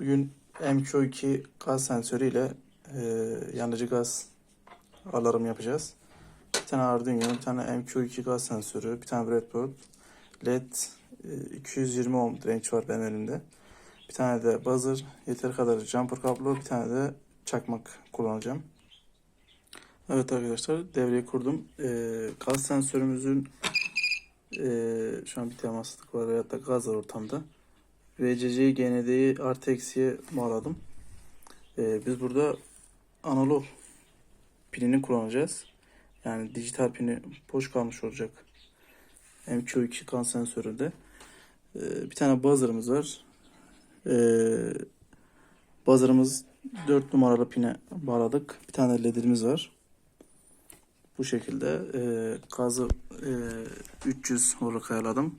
Bugün MQ2 gaz sensörüyle e, yanıcı gaz alarm yapacağız. Bir tane Arduino, bir tane MQ2 gaz sensörü, bir tane breadboard, LED e, 220 ohm direnç var benim elimde. Bir tane de buzzer, yeter kadar jumper kablo, bir tane de çakmak kullanacağım. Evet arkadaşlar devreyi kurdum. E, gaz sensörümüzün e, şu an bir temaslık var veyahut da gaz var ortamda. VCC'yi GND'yi artı eksiye bağladım. Ee, biz burada analog pilini kullanacağız. Yani dijital pini boş kalmış olacak. MQ2 kan sensöründe. Ee, bir tane buzzer'ımız var. Ee, buzzer'ımız 4 numaralı pine bağladık. Bir tane ledimiz var. Bu şekilde e, gazı e, 300 olarak ayarladım.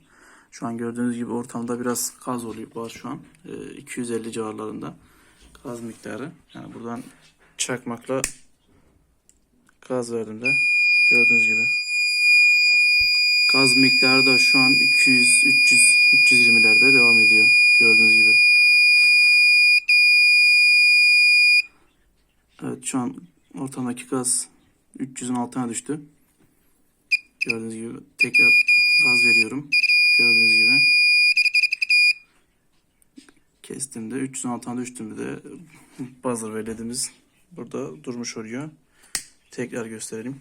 Şu an gördüğünüz gibi ortamda biraz gaz oluyor var şu an. E, 250 civarlarında gaz miktarı. Yani buradan çakmakla gaz verdim de gördüğünüz gibi. Gaz miktarı da şu an 200, 300, 320'lerde devam ediyor. Gördüğünüz gibi. Evet şu an ortamdaki gaz 300'ün altına düştü. Gördüğünüz gibi tekrar gaz veriyorum. Gördüğünüz gibi. Kestim de 300'ün altına düştüm de buzzer ve ledimiz burada durmuş oluyor. Tekrar gösterelim.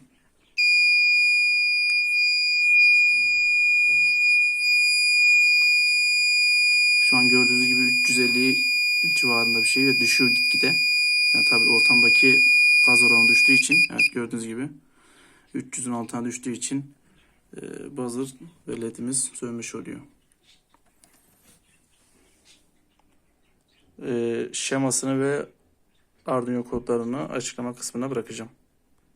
Şu an gördüğünüz gibi 350 civarında bir şey ve düşüyor gitgide. Yani tabii ortamdaki gaz oranı düştüğü için evet gördüğünüz gibi 300'ün altına düştüğü için buzzer ve ledimiz sönmüş oluyor. E, şemasını ve Arduino kodlarını açıklama kısmına bırakacağım.